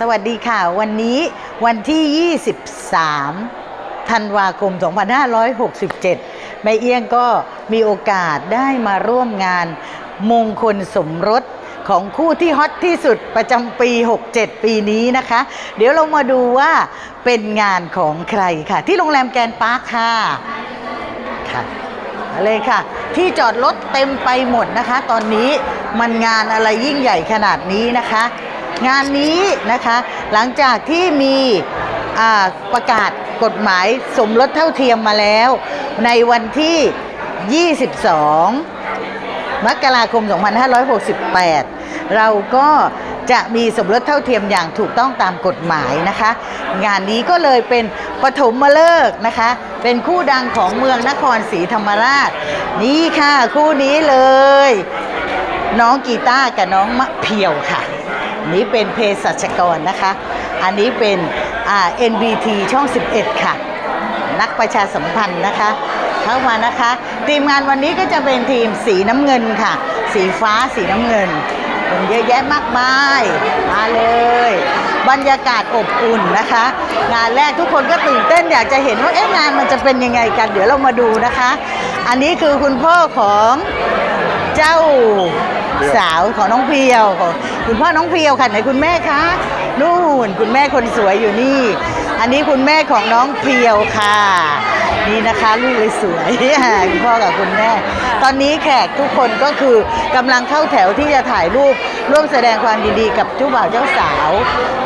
สวัสดีค่ะ วันนี้วันที่ 23 ธันวาคม 2567 แม่เอี้ยงก็มีโอกาสได้มาร่วมงานมงคลสมรสของคู่ที่ฮอตที่สุดประจำปี 67 ปีนี้นะคะ เดี๋ยวเรามาดูว่าเป็นงานของใครค่ะ ที่โรงแรมแกรนด์ปาร์คค่ะค่ะอาเลยค่ะ ที่จอดรถเต็มไปหมดนะคะ ตอนนี้มันงานอะไรยิ่งใหญ่ขนาดนี้นะคะ งานนี้นะคะหลังจากที่มีประกาศกฎหมายสมรสเท่าเทียมมาแล้ว ในวันที่ 22 มกราคม 2568 เราก็จะมีสมรสเท่าเทียมอย่างถูกต้องตามกฎหมายนะคะ งานนี้ก็เลยเป็นปฐมฤกษ์นะคะ เป็นคู่ดังของเมืองนครศรีธรรมราช นี่ค่ะคู่นี้เลย น้องกีตาร์กับน้องมะเพียวค่ะ นี่เป็นเภสัชกรนะคะ อันนี้เป็นอ่า NBT ช่อง 11 ค่ะ นักประชาสัมพันธ์นะคะ เข้ามานะคะ ทีมงานวันนี้ก็จะเป็นทีมสีน้ำเงินค่ะ สีฟ้าสีน้ำเงินคนเยอะแยะมากมายมาเลย บรรยากาศอบอุ่นนะคะ งานแรกทุกคนก็ตื่นเต้นอยากจะเห็นว่าเอ๊ะงานมันจะเป็นยังไงกัน เดี๋ยวเรามาดูนะคะ อันนี้คือคุณพ่อของเจ้า สาวของน้องเพียวของคุณพ่อน้องเพียวค่ะไหนคุณแม่คะนู่นคุณแม่คนสวยอยู่นี่ อันนี้คุณแม่ของน้องเพียวค่ะ นี่นะคะลูกเลยสวยคุณพ่อกับคุณแม่ ตอนนี้แขกทุกคนก็คือกำลังเข้าแถวที่จะถ่ายรูปร่วมแสดงความดีๆกับเจ้าบ่าวเจ้าสาว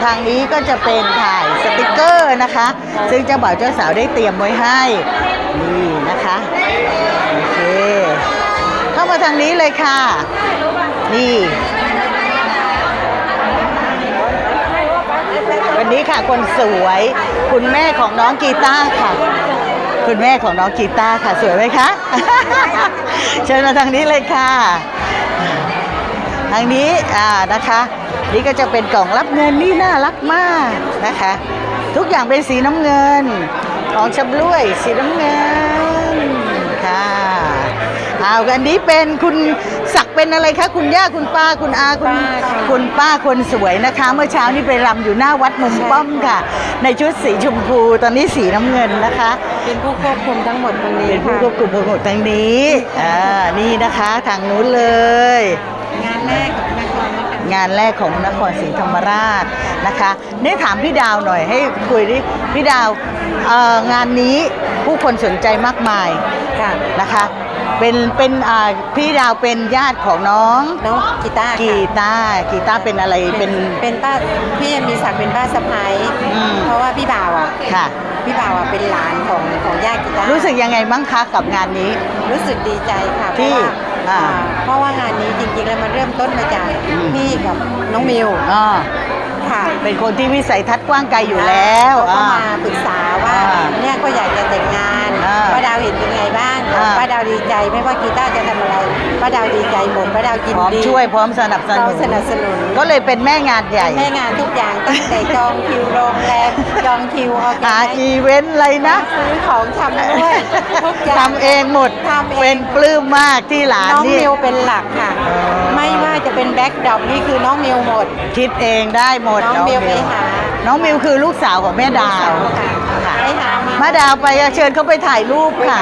ทางนี้ก็จะเป็นถ่ายสติกเกอร์นะคะ ซึ่งเจ้าบ่าวเจ้าสาวได้เตรียมไว้ให้นี่นะคะโอเค เข้ามาทางนี้เลยค่ะ นี่ วันนี้ค่ะคนสวย คุณแม่ของน้องกีตาร์ค่ะ คุณแม่ของน้องกีตาร์ค่ะ สวยไหมคะ เชิญมาทางนี้เลยค่ะ ทางนี้อ่านะคะ นี่ก็จะเป็นกล่องรับเงินนี่น่ารักมากนะคะ ทุกอย่างเป็นสีน้ำเงิน ของชำร่วยสีน้ำเงินค่ะเอากันนี้เป็นคุณศักดิ์เป็นอะไรคะ คุณย่าคุณป้าคุณอาคุณป้าค่ะ คุณป้าคนสวยนะคะ เมื่อเช้านี้ไปรำอยู่หน้าวัดมุมป้อมค่ะ ในชุดสีชมพูตอนนี้สีน้ำเงินนะคะ เป็นผู้ควบคุมทั้งหมดตรงนี้เป็นผู้ค่ะควบคุมทั้งหมดทางนี้อ่านี่นะคะทางนู้นเลย งานแรกของนครนะคะงานแรกของนครศรีธรรมราชนะคะนี่ถามพี่ดาวหน่อยให้คุยดิพี่ดาวเอ่องานนี้ผู้คนสนใจมากมายค่ะนะคะ เป็นเป็นอ่าพี่ดาวเป็นญาติของน้องน้องกีตาร์กีค่ะตาร์กีตาร์เป็นอะไรเป็น เป็นป้าพี่มีศักดิ์เป็นป้าสะพ้ายอืม เพราะว่าพี่บ่าวอะค่ะ พี่บ่าวอะเป็นหลานของของญาติกีตาร์รู้สึกยังไงบ้างคะกับงานนี้ รู้สึกดีใจค่ะเพที่ราะว่าอ่าอ่าเพราะว่างานนี้จริงๆแล้วมันเริ่มต้นมาจากอืม พี่กับน้องมิวอ่าค่ะเป็นคนที่วิสัยทัศน์กว้างไกลอยู่แล้วเขาก็อ่า มาปรึกษาว่าอ่าเนี่ยก็อยากจะแต่งงานอ่าป้าดาวเห็นเป็นไงบ้าง อ่า ป้าดาวดีใจไม่ว่ากีตาร์จะทำอะไรป้าดาวดีใจหมดป้าดาวยินพร้อมดีช่วยพร้อมสนับสเขานุนสนับสนุนก็เลยเป็นแม่งานใหญ่แม่งานทุกอย่างตั้งแต่จองคิวโรงแรมจองคิวออแกหาไนอีเวนต์อะไรนะซื้อของทำด้วยทุกอย่าง ทำเองหมดทำเอง เป็นปลื้มมากที่หลานน้องนี่ มิวเป็นหลักค่ะ อ๋อ ไม่ว่าจะเป็นแบ็คดรอปนี่คือน้องมิวหมด คิดเองได้หมดน้องมิวไปหา น้องมิวคือลูกสาวของแม่ดาวค่ะค่ะไปหา มาแม่ดาวไปเชิญเขาไปถ่ายรูปค่ะ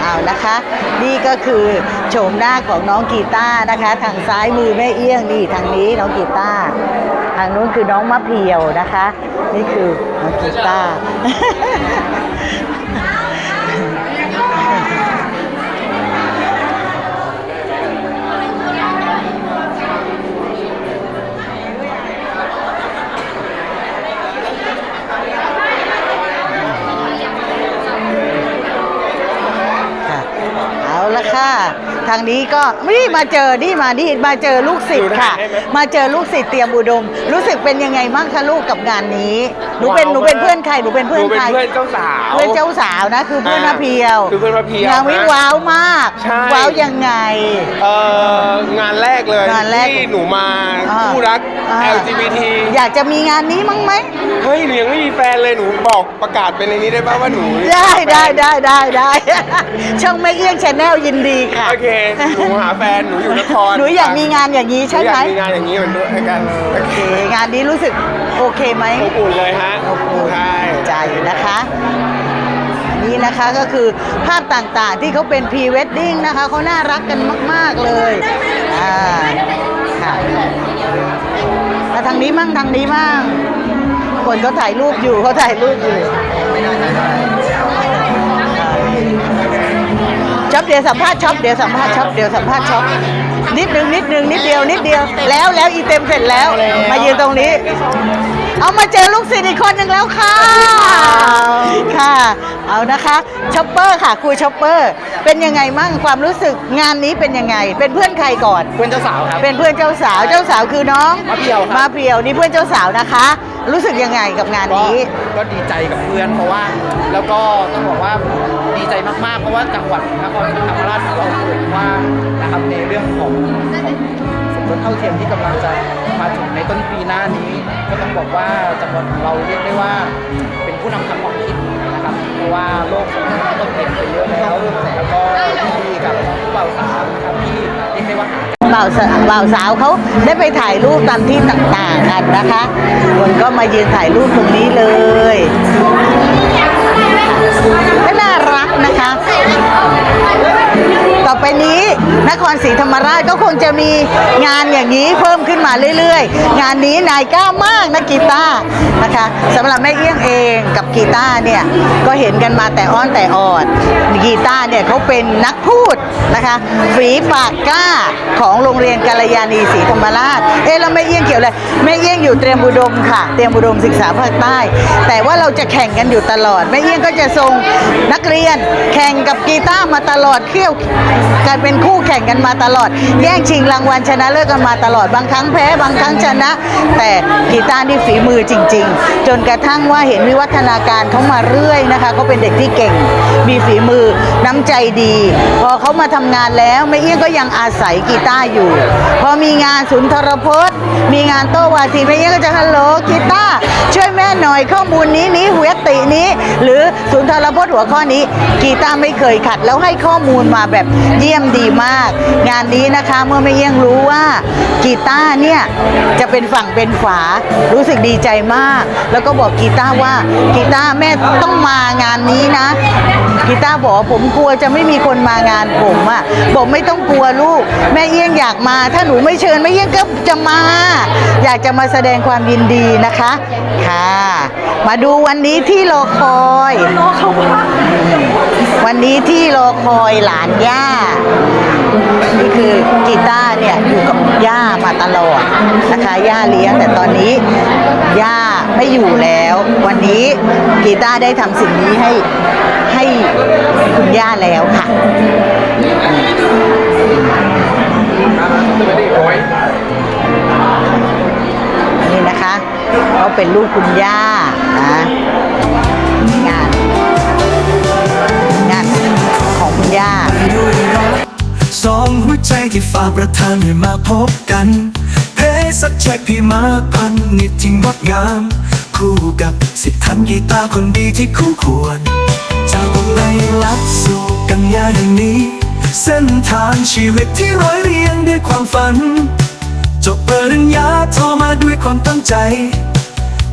เอานะคะ นี่ก็คือโฉมหน้าของน้องกีตาร์นะคะ ทางซ้ายมือแม่เอี้ยงนี่ทางนี้น้องกีตาร์ทางนู้นคือน้องมะเพียวนะคะ นี่คือน้องกีตาร์ ทางนี้ก็นี่มาเจอนี่มานี่มาเจอลูกศิษย์ค่ะ มาเจอลูกศิษย์เตรียมอุดม รู้สึกเป็นยังไงบ้างคะลูกกับงานนี้หนูเป็นหนูเป็นเพื่อนใครหนูเป็นหเพื่อนนูเป็นใครเพื่อนเจ้าสาวเพื่อนเจ้าสาวนะคือเพื่อนมะเพียวคือเพื่อนมะเพียวงานวินะว้าวมากใช่ว้าวยังไงเอ่องานแรกเลยงานแรกที่หนูมาอ่าคู่รักอ่า LGBT อยากจะมีงานนี้มั้งไหมเฮ้ยหนูยังไม่มีแฟนเลยหนูบอกประกาศเป็นในนี้ได้ป่าวว่าหนูได้ได้ได้ได้ได้ช่องไม่เอี้ยงชาแนลยินดีค่ะโอเคหนูหาแฟนหนูอยู่นครหนูอยากมีงานอย่างนี้หนูใช่อไหมยากมีงานอย่างนี้เหมือนด้วยกันโอเคงานนี้รู้สึกโอเคไหมอบอุ่นเลยฮะอบอุ่นใช่ใจนะคะอันนี้นะคะก็คือภาพต่างๆที่เขาเป็นพรีเวดดิ้งนะคะเขาน่ารักกันมาก ๆเลยอ่าค่ะมาทางนี้มั่งทางนี้มั่งคนเขาถ่ายรูปอยู่เขาถ่ายรูปอยู่ ช็อปเดี๋ยวสัมภาษณ์ช็อปเดี๋ยวสัมภาษณ์ช็อปเดี๋ยวสัมภาษณ์ช็อป นิดนึงนิดนึงนิดเดียวนิดเดียว แล้วแล้วอีเต็มเสร็จแล้ว มายืนตรงนี้ เอามาเจอลูกศิษย์อีกคนหนึ่งแล้วค่ะ ค่ะ เอานะคะช็อปเปอร์ค่ะครูช็อปเปอร์เป็นยังไงมั่งความรู้สึกงานนี้เป็นยังไง เป็นเพื่อนใครก่อน เพื่อนเจ้าสาวครับ เป็นเพื่อนเจ้าสาวเจ้าสาวคือน้องมะเพียวครับ มาเพียวนี่เพื่อนเจ้าสาวนะคะ รู้สึกยังไงกับงานก็นี้ ก็ดีใจกับเพื่อนเพราะว่า แล้วก็ต้องบอกว่าดีใจมากๆ เพราะว่าจังหวัดนครศรีธรรมราชของเราเปิดกว่างนะค รื่องของของสมรสเท่าเทียมที่กำลังจะมาถึงในต้นปีหน้านี้ ก็ต้องบอกว่าจังหวัดของเราเรียกได้ว่าเป็นผู้นำทางความคิดนะครับเพราะว่าโลกของเราก็เปลี่ยนไปเยอะแล้วแล้วก็ดีกับผู้บ่าวสาวนะครับที่เรียกได้ว่าบ่าวสาวบ่าวสาวเขาได้ไปถ่ายรูปตามที่ต่างๆกันนะคะคนก็มายืนถ่ายรูปตรงนี้เลยก็น่ารักนะคะ ต่อไปนี้ นครศรีธรรมราชก็คงจะมีงานอย่างนี้เพิ่มขึ้นมาเรื่อยๆ งานนี้นายกล้ามากนะกีตาร์นะคะสำหรับแม่เอี้ยงเองกับกีตาร์เนี่ยก็เห็นกันมาแต่อ้อนแต่ออดกีตาร์เนี่ยเขาเป็นนักพูดนะคะฝีปากกล้าของโรงเรียนกัลยาณีศรีธรรมราชเอ๊ะแล้วแม่เอี้ยงเกี่ยวอะไรแม่เอี้ยงอยู่เตรียมอุดมค่ะ เตรียมอุดมศึกษาภาคใต้ แต่ว่าเราจะแข่งกันอยู่ตลอดแม่เอี้ยงก็จะส่งนักเรียนแข่งกับกีตาร์มาตลอดเที่ยวกันเป็นคูู่่แข่งกันมาตลอด แย่งชิงรางวัลชนะเลิศกันมาตลอดบางครั้งแพ้บางครั้งชนะ แต่กีตาร์นี่ฝีมือจริง ๆ จนกระทั่งว่าเห็นวิวัฒนาการเขามาเรื่อยนะคะเขาเป็นเด็กที่เก่ง มีฝีมือน้ำใจดี พอเขามาทำงานแล้วแม่เอี้ยงก็ยังอาศัยกีตาร์อยู่ พอมีงานศูนทรพจน์ มีงานโต้วาทีแม่เอี้ยงก็จะฮัลโหลกีตาร์ช่วยแม่ น่อยข้อมูลนี้นี้หัวตินี้ หรือศูนย์ทรพจน์หัวข้อนี้ กีตาไม่เคยขัด แล้วให้ข้อมูลมาแบบเยี่ยมดีมาก งานนี้นะคะเมื่อแม่เอี้ยงรู้ว่ากีตาเนี่ยจะเป็นฝั่งเป็นฝารู้สึกดีใจมาก แล้วก็บอกกีตาว่ากีตาแม่ต้องมางานนี้นะกีตาบอกผมกลัวจะไม่มีคนมางานผมอะ่ะบอกไม่ต้องกลัวลูก แม่เอี้ยงอยากมา ถ้าหนูไม่เชิญแม่เอี้ยงก็จะมา อยากจะมาแสดงความยินดีนะคะค่ะมาดูวันนี้ที่รอคอย วันนี้ที่รอคอยหลานย่า นี่คือกีตาร์เนี่ยอยู่กับย่ามาตลอดนะคะ ย่าเลี้ยงแต่ตอนนี้ย่าไม่อยู่แล้ว วันนี้กีตาร์ได้ทำสิ่งนี้ให้ให้คุณย่าแล้วค่ะ เป็นลูกคุณย่านะงานงานของคุณย่าสองหัวใจที่ฝากประทานให้มาพบกัน เพสักแจ็คพี่มาพันนิดที่งดงาม คู่กับสิทธันกีตาร์คนดีที่คู่ควรจากตรงในลักสู่กันยาอย่งนี้ เส้นทางชีวิตที่ร้อยเรียงด้วยความฝัน จบปริญญาโทรมาด้วยความตั้งใจ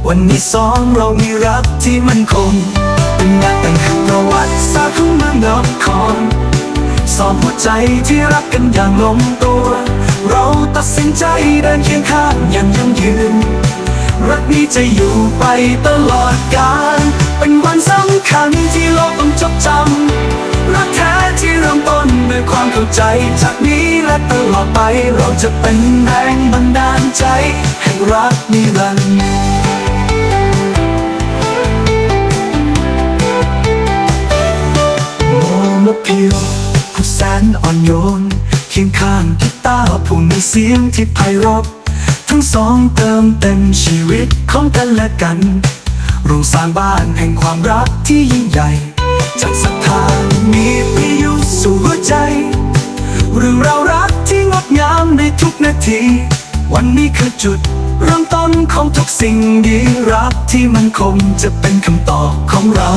วันนี้สองเรามีรักที่มั่นคง เป็นงานแต่งคือประวัติศาสตร์ของเมืองนครสองหัวใจที่รักกันอย่างลงตัว เราตัดสินใจเดินเคียงข้างอย่างยั่งยืน รักนี้จะอยู่ไปตลอดกาลเป็นวันสำคัญที่โลกต้องจดจำรักแท้ที่เริ่มต้นด้วยความเข้าใจ จากนี้และตลอดไปเราจะเป็นแรงบันดาลใจ แห่งรักนิรันดร์ มมะเพียว ผู้แสนอ่อนโยนเคียงข้างกีตาร์ผู้มีเสียงที่ไพเราะทั้งสองเติมเต็มชีวิตของกันและกันร่วมสร้างบ้านแห่งความรักที่ยิ่งใหญ่จากศรัทธามีพิยุสู่หัวใจ เรื่องราวรักที่งดงามในทุกนาที วันนี้คือจุดเริ่มต้นของทุกสิ่งดีรักที่มันคงจะเป็นคำตอบของเรา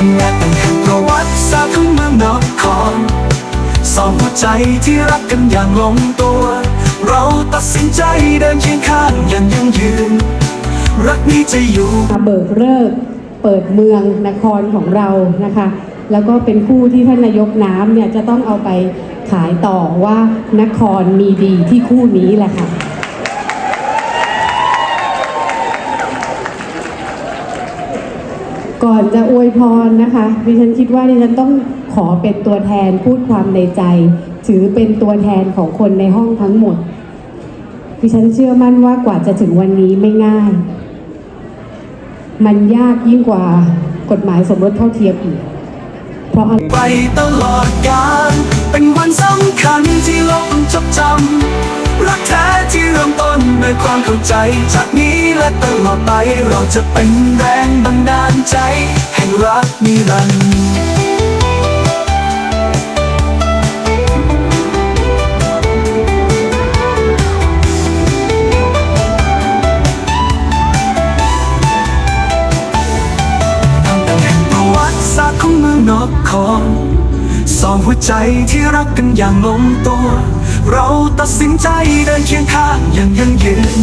เป็นงานแต่งคือประวัติศาสตร์ของเมืองนครสองหัวใจที่รักกันอย่างลงตัว เราตัดสินใจเดินเคียงข้างอย่างยั่งยืน รักนี้จะอยู่เบิกเลิกเปิดเมืองนครของเรานะคะ แล้วก็เป็นคู่ที่ท่านนายกน้ำเนี่ยจะต้องเอาไปขายต่อว่านครมีดีที่คู่นี้แหละค่ะ ก่อนจะอวยพรนะคะดิฉันคิดว่าดิฉันต้องขอเป็นตัวแทนพูดความในใจ ถือเป็นตัวแทนของคนในห้องทั้งหมดดิฉันเชื่อมั่นว่ากว่าจะถึงวันนี้ไม่ง่าย มันยากยิ่งกว่ากฎหมายสมรสเท่าเทียมอีก เพราะอะไรไปตลอดกาลเป็นวันสำคัญที่โลกจดจำ รักแท้ที่เริ่มต้นด้วยความเข้าใจ จากนี้และตลอดไปเราจะเป็นแรงบันดาลใจ แห่งรักนิรันดร์ตั้งแต่แห่งประวัติศาสตร์ของมืองนครสองหัวใจที่รักกันอย่างลงตัว เราตัดสินใจเดินเคียงข้างอย่างยั่งยืน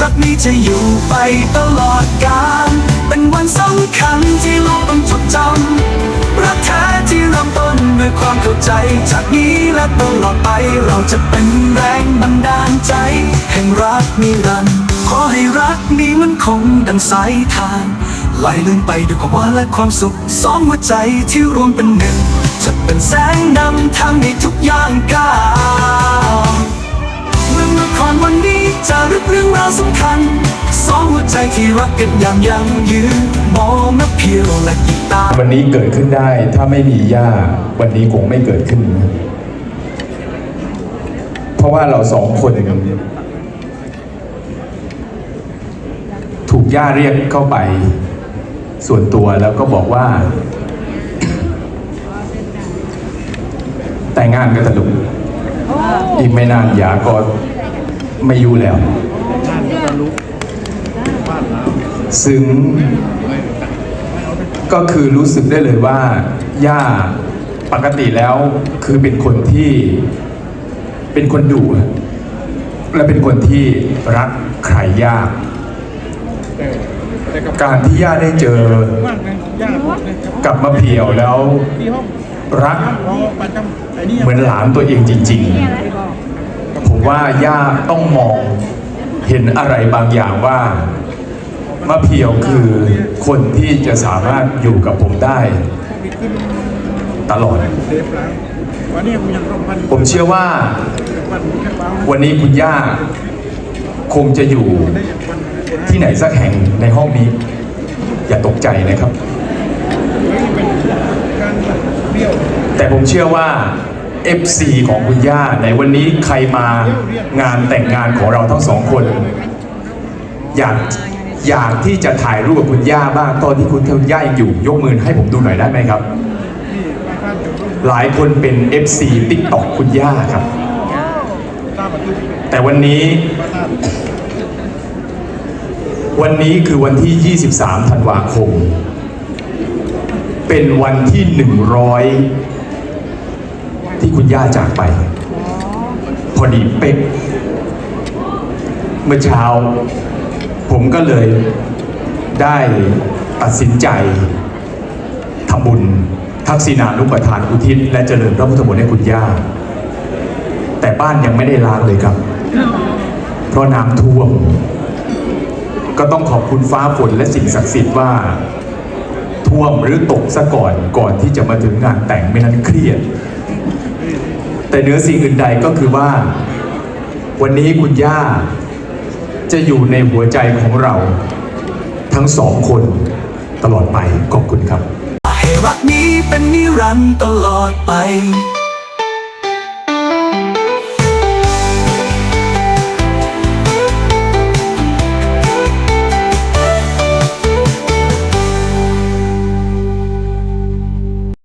รักนี้จะอยู่ไปตลอดกาลเป็นวันสำคัญที่โลกต้องจดจำรักแท้ที่เริ่มต้นด้วยความเข้าใจ จากนี้และตลอดไปเราจะเป็นแรงบันดาลใจ แห่งรักนิรันดร์ขอให้รักนี้มันคงดังสายทานไหลลื่นไปด้วยความหวานและความสุขสองหัวใจที่รวมเป็นหนึ่ง จะเป็นแสงนำทางในทุกย่างก้าวเมืองนครวันนี้จะรึกเรื่องราวสำคัญ สองหัวใจที่รักกันอย่างยั่งยืนมองนับเพียวและกีตาร์วันนี้เกิดขึ้นได้ถ้าไม่มีย่าวันนี้คงไม่เกิดขึ้น เพราะว่าเราสองคนถูกย่าเรียกเข้าไป ส่วนตัวแล้วก็บอกว่า แต่ งงานกันตลุกอีกไม่นานยาก็ไม่อยู่แล้ว ซึ่งก็คือรู้สึกได้เลยว่าย่าปกติแล้วคือเป็นคนที่เป็นคนดุอะและเป็นคนที่รักใครยาก การที่ย่าได้เจอ กับมะเพียวแล้วรัก เหมือนหลานตัวเองจริง ๆ ผมว่าย่าต้องมองเห็นอะไรบางอย่างว่ามะเพียวคือคนที่จะสามารถอยู่กับผมได้ ตลอด ผมเชื่อว่า วันนี้คุณย่าคงจะอยู่ที่ไหนสักแห่งในห้องนี้ อย่าตกใจนะครับ แต่ผมเชื่อว่า FC ของคุณย่าในวันนี้ใครมางานแต่งงานของเราทั้งสองคน อยากอยากที่จะถ่ายรูปกับคุณย่าบ้างตอนที่คุณย่ายังอยู่ ยกมือให้ผมดูหน่อยได้ไหมครับ หลายคนเป็น FC ติ๊กตอกคุณย่าครับ แต่วันนี้ วันนี้คือวันที่ 23 ธันวาคม เป็นวันที่ 100 ที่คุณย่าจากไป พอดีเป๊ะเมื่อเช้า ผมก็เลยได้ตัดสินใจทำบุญ ทักษิณานุปทานอุทิศ และเจริญพระพุทธมนต์ให้คุณย่า แต่บ้านยังไม่ได้ล้างเลยครับ เพราะน้ำท่วม ก็ต้องขอบคุณฟ้าฝนและสิ่งศักดิ์สิทธิ์ว่าท่วมหรือตกซะก่อนก่อนที่จะมาถึงงานแต่งไม่นั้นเครียด แต่เนื้อสิ่งอื่นใดก็คือว่า วันนี้คุณย่า จะอยู่ในหัวใจของเรา ทั้งสองคนตลอดไปขอบคุณครับ ให้รักนี้เป็นนิรันดร์ตลอดไป